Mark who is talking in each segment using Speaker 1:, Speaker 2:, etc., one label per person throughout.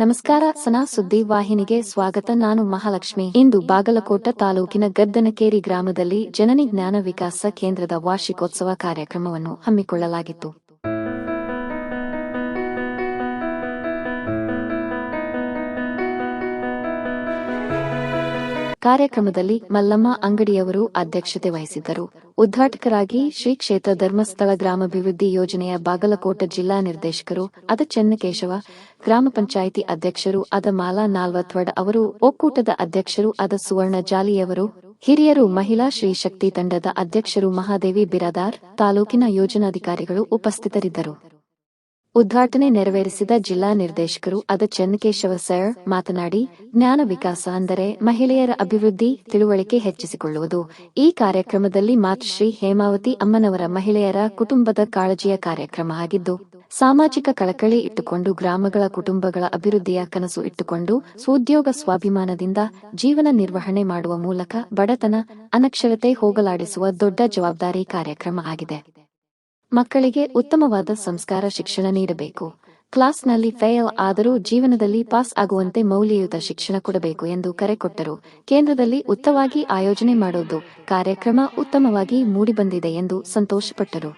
Speaker 1: ನಮಸ್ಕಾರ, ಸನಾ ಸುದ್ದಿ ವಾಹಿನಿಗೆ ಸ್ವಾಗತ. ನಾನು ಮಹಾಲಕ್ಷ್ಮಿ. ಇಂದು ಬಾಗಲಕೋಟ ತಾಲೂಕಿನ ಗದ್ದನಕೇರಿ ಗ್ರಾಮದಲ್ಲಿ ಜನನಿ ಜ್ಞಾನ ವಿಕಾಸ ಕೇಂದ್ರದ ವಾರ್ಷಿಕೋತ್ಸವ ಕಾರ್ಯಕ್ರಮವನ್ನು ಹಮ್ಮಿಕೊಳ್ಳಲಾಗಿತ್ತು. ಕಾರ್ಯಕ್ರಮದಲ್ಲಿ ಮಲ್ಲಮ್ಮ ಅಂಗಡಿಯವರು ಅಧ್ಯಕ್ಷತೆ ವಹಿಸಿದ್ದರು. ಉದ್ಘಾಟಕರಾಗಿ ಶ್ರೀ ಕ್ಷೇತ್ರ ಧರ್ಮಸ್ಥಳ ಗ್ರಾಮಾಭಿವೃದ್ಧಿ ಯೋಜನೆಯ ಬಾಗಲಕೋಟ ಜಿಲ್ಲಾ ನಿರ್ದೇಶಕರು ಅದ ಚೆನ್ನಕೇಶವ, ಗ್ರಾಮ ಪಂಚಾಯಿತಿ ಅಧ್ಯಕ್ಷರು ಅದ ಮಾಲಾ ನಾಲ್ವತ್ವಡ್ ಅವರು, ಒಕ್ಕೂಟದ ಅಧ್ಯಕ್ಷರು ಅದ ಸುವರ್ಣ ಜಾಲಿಯವರು, ಹಿರಿಯರು ಮಹಿಳಾ ಶ್ರೀ ಶಕ್ತಿ ತಂಡದ ಅಧ್ಯಕ್ಷರು ಮಹಾದೇವಿ ಬಿರಾದಾರ್, ತಾಲೂಕಿನ ಯೋಜನಾಧಿಕಾರಿಗಳು ಉಪಸ್ಥಿತರಿದ್ದರು. ಉದ್ಘಾಟನೆ ನೆರವೇರಿಸಿದ ಜಿಲ್ಲಾ ನಿರ್ದೇಶಕರು ಅದ ಚನ್ನಕೇಶವ ಸರ್ ಮಾತನಾಡಿ, ಜ್ಞಾನ ವಿಕಾಸ ಅಂದರೆ ಮಹಿಳೆಯರ ಅಭಿವೃದ್ಧಿ ತಿಳುವಳಿಕೆ ಹೆಚ್ಚಿಸಿಕೊಳ್ಳುವುದು. ಈ ಕಾರ್ಯಕ್ರಮದಲ್ಲಿ ಮಾತೃಶ್ರೀ ಹೇಮಾವತಿ ಅಮ್ಮನವರ ಮಹಿಳೆಯರ ಕುಟುಂಬದ ಕಾಳಜಿಯ ಕಾರ್ಯಕ್ರಮ ಆಗಿದ್ದು, ಸಾಮಾಜಿಕ ಕಳಕಳಿ ಇಟ್ಟುಕೊಂಡು ಗ್ರಾಮಗಳ ಕುಟುಂಬಗಳ ಅಭಿವೃದ್ಧಿಯ ಕನಸು ಇಟ್ಟುಕೊಂಡು ಸ್ವೋದ್ಯೋಗ ಸ್ವಾಭಿಮಾನದಿಂದ ಜೀವನ ನಿರ್ವಹಣೆ ಮಾಡುವ ಮೂಲಕ ಬಡತನ, ಅನಕ್ಷರತೆ ಹೋಗಲಾಡಿಸುವ ದೊಡ್ಡ ಜವಾಬ್ದಾರಿ ಕಾರ್ಯಕ್ರಮ ಆಗಿದೆ. ಮಕ್ಕಳಿಗೆ ಉತ್ತಮವಾದ ಸಂಸ್ಕಾರ ಶಿಕ್ಷಣ ನೀಡಬೇಕು. ಕ್ಲಾಸ್ನಲ್ಲಿ ಫೇಲ್ ಆದರೂ ಜೀವನದಲ್ಲಿ ಪಾಸ್ ಆಗುವಂತೆ ಮೌಲ್ಯಯುತ ಶಿಕ್ಷಣ ಕೊಡಬೇಕು ಎಂದು ಕರೆ ಕೊಟ್ಟರು. ಕೇಂದ್ರದಲ್ಲಿ ಉತ್ತಮವಾಗಿ ಆಯೋಜನೆ ಮಾಡೋದು ಕಾರ್ಯಕ್ರಮ ಉತ್ತಮವಾಗಿ ಮೂಡಿಬಂದಿದೆ ಎಂದು ಸಂತೋಷಪಟ್ಟರು.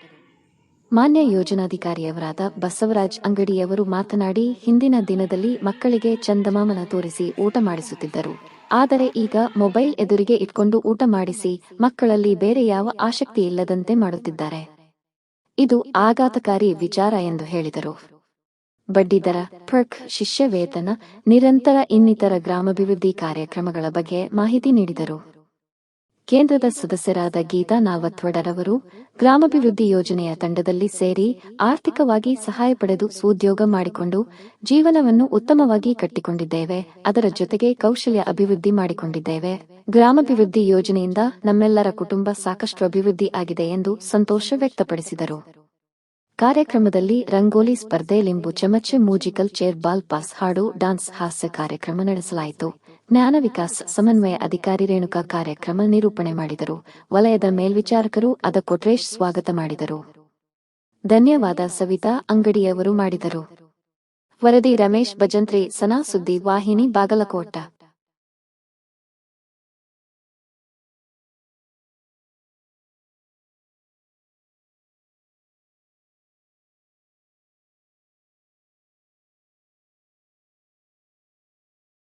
Speaker 1: ಮಾನ್ಯ ಯೋಜನಾಧಿಕಾರಿಯವರಾದ ಬಸವರಾಜ್ ಅಂಗಡಿಯವರು ಮಾತನಾಡಿ, ಹಿಂದಿನ ದಿನದಲ್ಲಿ ಮಕ್ಕಳಿಗೆ ಚಂದಮಾಮನ ತೋರಿಸಿ ಊಟ ಮಾಡಿಸುತ್ತಿದ್ದರು. ಆದರೆ ಈಗ ಮೊಬೈಲ್ ಎದುರಿಗೆ ಇಟ್ಕೊಂಡು ಊಟ ಮಾಡಿಸಿ ಮಕ್ಕಳಲ್ಲಿ ಬೇರೆ ಯಾವ ಆಸಕ್ತಿ ಇಲ್ಲದಂತೆ ಮಾಡುತ್ತಿದ್ದಾರೆ. ಇದು ಆಘಾತಕಾರಿ ವಿಚಾರ ಎಂದು ಹೇಳಿದರು. ಬಡ್ಡಿದರ ಪರ್ಕ್ ಶಿಷ್ಯ ವೇತನ ನಿರಂತರ ಇನ್ನಿತರ ಗ್ರಾಮಾಭಿವೃದ್ಧಿ ಕಾರ್ಯಕ್ರಮಗಳ ಬಗ್ಗೆ ಮಾಹಿತಿ ನೀಡಿದರು. ಕೇಂದ್ರದ ಸದಸ್ಯರಾದ ಗೀತಾ ನಾವತ್ವಡರವರು ಗ್ರಾಮಾಭಿವೃದ್ಧಿ ಯೋಜನೆಯ ತಂಡದಲ್ಲಿ ಸೇರಿ ಆರ್ಥಿಕವಾಗಿ ಸಹಾಯ ಪಡೆದು ಸ್ವೋದ್ಯೋಗ ಮಾಡಿಕೊಂಡು ಜೀವನವನ್ನು ಉತ್ತಮವಾಗಿ ಕಟ್ಟಿಕೊಂಡಿದ್ದೇವೆ. ಅದರ ಜೊತೆಗೆ ಕೌಶಲ್ಯ ಅಭಿವೃದ್ಧಿ ಮಾಡಿಕೊಂಡಿದ್ದೇವೆ. ಗ್ರಾಮಾಭಿವೃದ್ಧಿ ಯೋಜನೆಯಿಂದ ನಮ್ಮೆಲ್ಲರ ಕುಟುಂಬ ಸಾಕಷ್ಟು ಅಭಿವೃದ್ಧಿ ಆಗಿದೆ ಎಂದು ಸಂತೋಷ ವ್ಯಕ್ತಪಡಿಸಿದರು. ಕಾರ್ಯಕ್ರಮದಲ್ಲಿ ರಂಗೋಲಿ ಸ್ಪರ್ಧೆ, ಲಿಂಬು ಚಮಚೆ, ಮೂಜಿಕಲ್ ಚೇರ್, ಬಾಲ್ ಪಾಸ್, ಹಾಡು, ಡಾನ್ಸ್, ಹಾಸ್ಯ ಕಾರ್ಯಕ್ರಮ ನಡೆಸಲಾಯಿತು. ಜ್ಞಾನ ವಿಕಾಸ್ ಸಮನ್ವಯ ಅಧಿಕಾರಿ ರೇಣುಕಾ ಕಾರ್ಯಕ್ರಮ ನಿರೂಪಣೆ ಮಾಡಿದರು. ವಲಯದ ಮೇಲ್ವಿಚಾರಕರು ಅದ ಕೊಟ್ರೇಶ್ ಸ್ವಾಗತ ಮಾಡಿದರು. ಧನ್ಯವಾದ ಸವಿತಾ ಅಂಗಡಿಯವರು ಮಾಡಿದರು. ವರದಿ ರಮೇಶ್ ಭಜಂತ್ರಿ ಸನಾ ಸುದ್ದಿ ವಾಹಿನಿ ಬಾಗಲಕೋಟ.